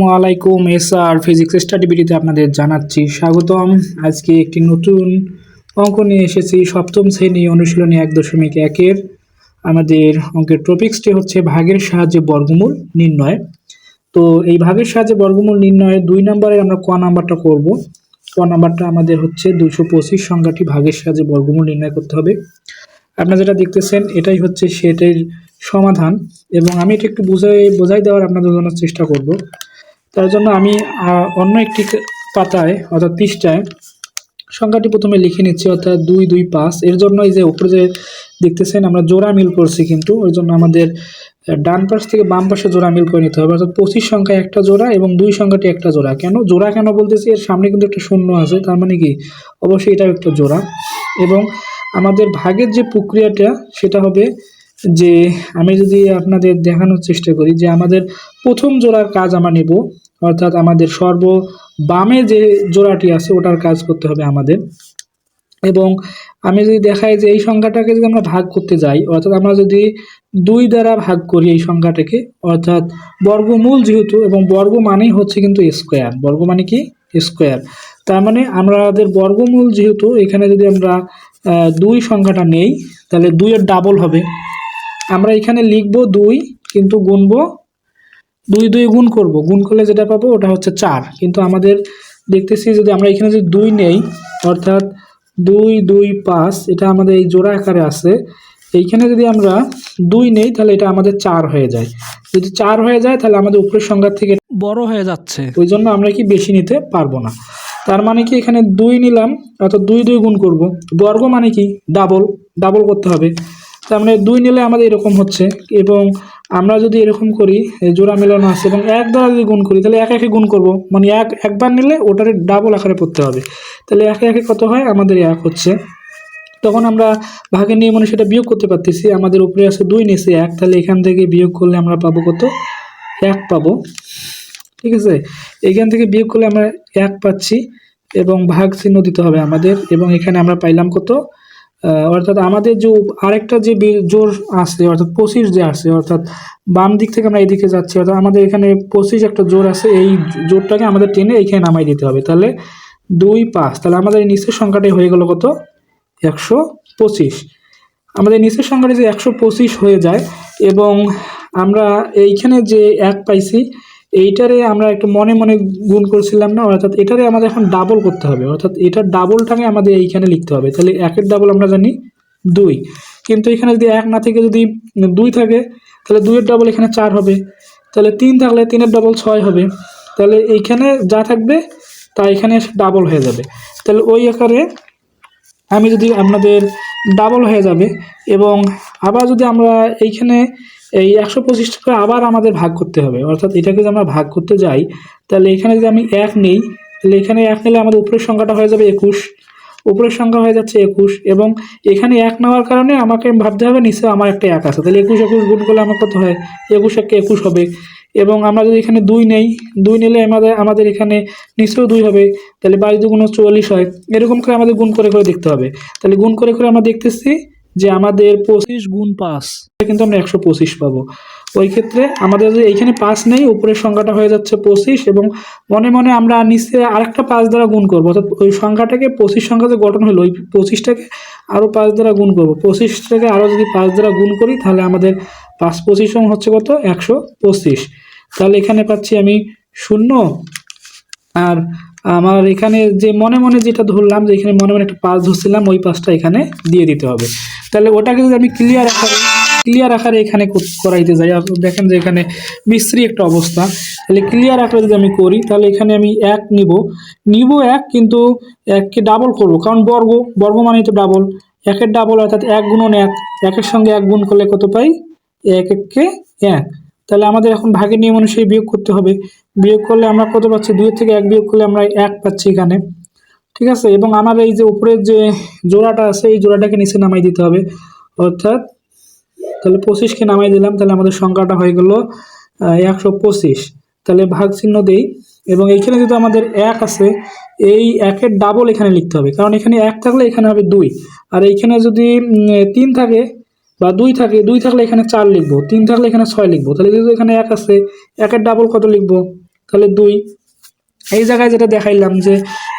আসসালামাইকুম এস আর physics study ভিডিওতে আপনাদের জানাচ্ছি স্বাগতম। আজকে একটি নতুন অঙ্ক নিয়ে এসেছি, সপ্তম শ্রেণি অনুশীলনী এক দশমিক একের। আমাদের অঙ্কের টপিক্সটি হচ্ছে ভাগের সাহায্যে বর্গমূল নির্ণয়। তো এই ভাগের সাহায্যে বর্গমূল নির্ণয়ে দুই নম্বরে আমরা ক নাম্বারটা করব। ক নাম্বারটা আমাদের হচ্ছে দুশো পঁচিশ সংখ্যাটি ভাগের সাহায্যে বর্গমূল নির্ণয় করতে হবে। আপনারা যেটা দেখতেছেন, এটাই হচ্ছে সেটার সমাধান এবং আমি এটা একটু বুঝাই, বোঝাই দেওয়ার আপনাদের জন্য চেষ্টা করব। তার জন্য আমি অন্য একটি পাতায়, অর্থাৎ পৃষ্ঠায় সংখ্যাটি প্রথমে লিখে নিচ্ছি, অর্থাৎ দুই দুই, পাঁচ। এর জন্য এই যে উপরে যে দেখতেছেন, আমরা জোড়া মিল করছি কিন্তু ওই জন্য আমাদের ডান পাশ থেকে বাম পাশে জোড়া মিল করে নিতে হবে, অর্থাৎ পঁচিশ সংখ্যা একটা জোড়া এবং দুই সংখ্যাটি একটা জোড়া। কেন? জোড়া কেন বলতেছি? এর সামনে কিন্তু একটা শূন্য আছে, তার মানে কি? অবশ্যই এটাও একটা জোড়া। এবং আমাদের ভাগের যে প্রক্রিয়াটা, সেটা হবে যে আমি যদি আপনাদের দেখানোর চেষ্টা করি যে আমাদের প্রথম জোড়ার কাজ আমরা নেব, অর্থাৎ আমাদের সর্ব বামে যে জোড়াটি আছে ওটার কাজ করতে হবে আমাদের। এবং আমি যদি দেখাই যে এই সংখ্যাটাকে যদি আমরা ভাগ করতে যাই, অর্থাৎ আমরা যদি দুই দ্বারা ভাগ করি এই সংখ্যাটাকে, অর্থাৎ বর্গমূল যেহেতু এবং বর্গ মানেই হচ্ছে কিন্তু স্কোয়ার। বর্গ মানে কি? স্কোয়ার। তার মানে আমাদের বর্গমূল যেহেতু, এখানে যদি আমরা দুই সংখ্যাটা নেই, তাহলে দুইয়ের ডাবল হবে। আমরা এখানে লিখব দুই কিন্তু গুনবো, দুই দুই গুণ করব। গুণ করলে যেটা পাবো ওটা হচ্ছে চার। কিন্তু আমাদের দেখতেছি যদি আমরা এখানে যদি দুই নেই, অর্থাৎ দুই দুই, পাঁচ, এটা আমাদের এই জোড়া আকারে আছে, এইখানে যদি আমরা দুই নেই, তাহলে এটা আমাদের চার হয়ে যায়। যদি চার হয়ে যায়, তাহলে আমাদের উপরের সংখ্যা থেকে বড় হয়ে যাচ্ছে। ওই জন্য আমরা কি বেশি নিতে পারব না। তার মানে কি এখানে দুই নিলাম, অর্থাৎ দুই দুই গুণ করব। বর্গ মানে কি? ডাবল ডাবল করতে হবে। তার দুই নিলে আমাদের এরকম হচ্ছে এবং আমরা যদি এরকম করি জোড়া মেলানো আছে এবং এক দ্বারা যদি গুণ করি, তাহলে এক একে গুণ করব। মানে এক, একবার নিলে ওটার ডাবল আকারে পড়তে হবে। তাহলে একে একে কত হয়? আমাদের এক হচ্ছে। তখন আমরা ভাগের নিয়ে মানে সেটা বিয়োগ করতে পারতেছি। আমাদের উপরে আছে দুই নিচে এক। তাহলে এখান থেকে বিয়োগ করলে আমরা পাবো কত? এক পাবো। ঠিক আছে? এখান থেকে বিয়োগ করলে আমরা এক পাচ্ছি এবং ভাগ চিহ্ন দিতে হবে আমাদের এবং এখানে আমরা পাইলাম কত? অর্থাৎ আমাদের যে আরেকটা যে জোর আছে অর্থাৎ পঁচিশ যে আছে অর্থাৎ বাম দিক থেকে আমরা এদিকে যাচ্ছি, অর্থাৎ আমাদের এখানে পঁচিশ একটা জোর আছে, এই জোরটাকে আমাদের টেনে এইখানে নামাই দিতে হবে। তাহলে দুই পাঁচ, তাহলে আমাদের এই নিচের সংখ্যাটাই হয়ে গেল কত? একশো পঁচিশ। আমাদের নিচের সংখ্যাটা যে একশো পঁচিশ হয়ে যায়, এবং আমরা এইখানে যে এক পাইছি এইটারে আমরা একটু মনে মনে গুণ করছিলাম না? অর্থাৎ এটারে আমাদের এখন ডাবল করতে হবে। অর্থাৎ এটার ডাবলটাকে আমাদের এইখানে লিখতে হবে। তাহলে একের ডাবল আমরা জানি দুই। কিন্তু এখানে যদি এক না থেকে যদি দুই থাকে, তাহলে দুইয়ের ডাবল এখানে চার হবে। তাহলে তিন থাকলে তিনের ডাবল ছয় হবে। তাহলে এইখানে যা থাকবে, তা এখানে ডাবল হয়ে যাবে। তাহলে ওই আকারে আমি যদি আপনাদের ডাবল হয়ে যাবে এবং আবার যদি আমরা এইখানে এই একশো পঁচিশ টাকা আবার আমাদের ভাগ করতে হবে। অর্থাৎ এটাকে যদি আমরা ভাগ করতে যাই, তাহলে এখানে যদি আমি এক নেই, তাহলে এখানে এক নিলে আমাদের উপরের সংখ্যাটা হয়ে যাবে একুশ। উপরের সংখ্যা হয়ে যাচ্ছে একুশ এবং এখানে এক নেওয়ার কারণে আমাকে ভাবতে হবে নিচে আমার একটা এক আছে। তাহলে একুশ একুশ গুণ করলে আমার কত হয়? একুশ একে একুশ হবে এবং আমরা যদি এখানে দুই নেই, দুই নিলে আমাদের আমাদের এখানে নিচেও দুই হবে। তাহলে বাইশ দুগুণ চুয়াল্লিশ হয়। এরকম করে আমাদের গুণ করে করে দেখতে হবে। তাহলে গুণ করে করে আমরা দেখতেছি যে আমাদের পঁচিশ গুণ পাঁচ কিন্তু আমরা একশো পঁচিশ পাবো। ওই ক্ষেত্রে আমাদের যে এইখানে পাঁচ নেই, উপরের সংখ্যাটা হয়ে যাচ্ছে পঁচিশ এবং মনে মনে আমরা নিচে আরেকটা পাঁচ দ্বারা গুণ করব, অর্থাৎ ওই সংখ্যাটাকে পঁচিশ সংখ্যা যে গঠন হলো ওই পঁচিশটাকে আরও পাঁচ দ্বারা গুণ করব। পঁচিশটাকে আরও যদি পাঁচ দ্বারা গুণ করি, তাহলে আমাদের পাঁচ পঁচিশ হচ্ছে কত? একশো পঁচিশ। তাহলে এখানে পাচ্ছি আমি শূন্য। আর আমার এখানে যে মনে মনে যেটা ধরলাম যে এখানে মনে মনে একটা পাস ধরছিলাম, ওই পাসটা এখানে দিয়ে দিতে হবে। তাহলে ওটাকে যদি আমি ক্লিয়ার আকারে ক্লিয়ার আকারে এখানে করাইতে যাই দেখেন যে এখানে মিস্ত্রি একটা অবস্থা। তাহলে ক্লিয়ার আকারে যদি আমি করি, তাহলে এখানে আমি এক নিব। নিব এক, কিন্তু এককে ডাবল করব, কারণ বর্গ বর্গ মানেই তো ডাবল একের ডাবল অর্থাৎ এক গুণন এক। একের সঙ্গে এক গুণ করলে কত পাই? এক এককে এক। তাহলে আমাদের এখন ভাগের নিয়ম অনুযায়ী বিয়োগ করতে হবে। বিয়োগ করলে আমরা কত পাচ্ছি? দুই থেকে এক বিয়োগ করলে আমরা এক পাচ্ছি এখানে। ঠিক আছে? এবং আমার এই যে উপরের যে জোড়াটা আছে, এই জোড়াটাকে নিচে নামাই দিতে হবে। অর্থাৎ, তাহলে পঁচিশকে নামাই দিলাম, তাহলে আমাদের সংখ্যাটা হয়ে গেল একশো পঁচিশ। তাহলে ভাগ চিহ্ন দেই। এবং এইখানে যদি আমাদের এক আছে, এই একের ডাবল এখানে লিখতে হবে। কারণ এখানে এক থাকলে এখানে হবে দুই। আর এইখানে যদি তিন থাকে বা দুই থাকে, দুই থাকলে এখানে চার লিখব। তিন থাকলে এখানে ছয় লিখব। তাহলে যেহেতু এখানে এক আছে, একের ডাবল কত লিখব? তাহলে দুই। এই জায়গায় যেটা দেখাইলাম যে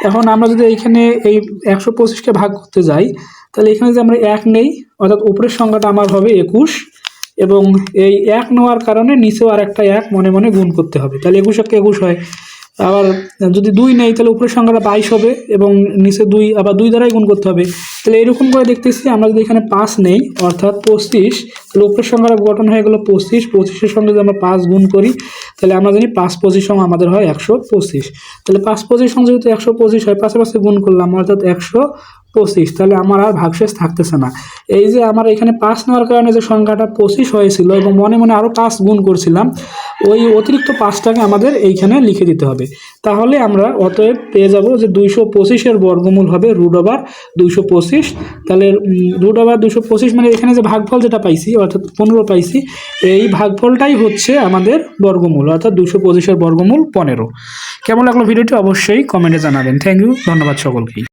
এখন আমরা যদি এইখানে এই একশো পঁচিশকে ভাগ করতে যাই, তাহলে এখানে যে আমরা এক নেই, অর্থাৎ উপরের সংখ্যাটা আমার হবে একুশ এবং এই এক নেওয়ার কারণে নিচেও আর একটা এক মনে মনে গুণ করতে হবে। তাহলে একুশ একটা একুশ হয়। আবার যদি দুই নেই, তাহলে উপরের সংখ্যাটা বাইশ হবে এবং নিচে দুই, আবার দুই দ্বারাই গুণ করতে হবে। তাহলে এরকম করে দেখতেছি, আমরা যদি এখানে পাঁচ নেই, অর্থাৎ পঁচিশ উপরের সংখ্যাটা গঠন হয়ে গেলো পঁচিশ, পঁচিশের সঙ্গে যদি আমরা পাঁচ গুণ করি, তাহলে আমরা জানি পাঁচ পঁচিশ সঙ্গে আমাদের হয় একশো পঁচিশ। তাহলে পাঁচ পঁচিশ সঙ্গে যেহেতু একশো পঁচিশ হয়, পাশাপাশি গুণ করলাম, অর্থাৎ একশো পঁচিশ, তাহলে আমার আর ভাগশেষ থাকতেছে না। এই যে আমার এখানে পাঁচ নেওয়ার কারণে যে সংখ্যাটা পঁচিশ হয়েছিল এবং মনে মনে আরও পাঁচ গুণ করছিলাম, ওই অতিরিক্ত পাঁচটাকে আমাদের এইখানে লিখে দিতে হবে। তাহলে আমরা অতএব পেয়ে যাব যে দুইশো পঁচিশের বর্গমূল হবে রুট ওভার দুইশো পঁচিশ। তাহলে রুট ওভার দুশো পঁচিশ মানে এখানে যে ভাগফল যেটা পাইছি অর্থাৎ পনেরো পাইছি, এই ভাগফলটাই হচ্ছে আমাদের বর্গমূল, অর্থাৎ দুশো পঁচিশের বর্গমূল পনেরো। কেমন লাগল ভিডিওটি অবশ্যই কমেন্টে জানাবেন। থ্যাংক ইউ ধন্যবাদ সকলকেই।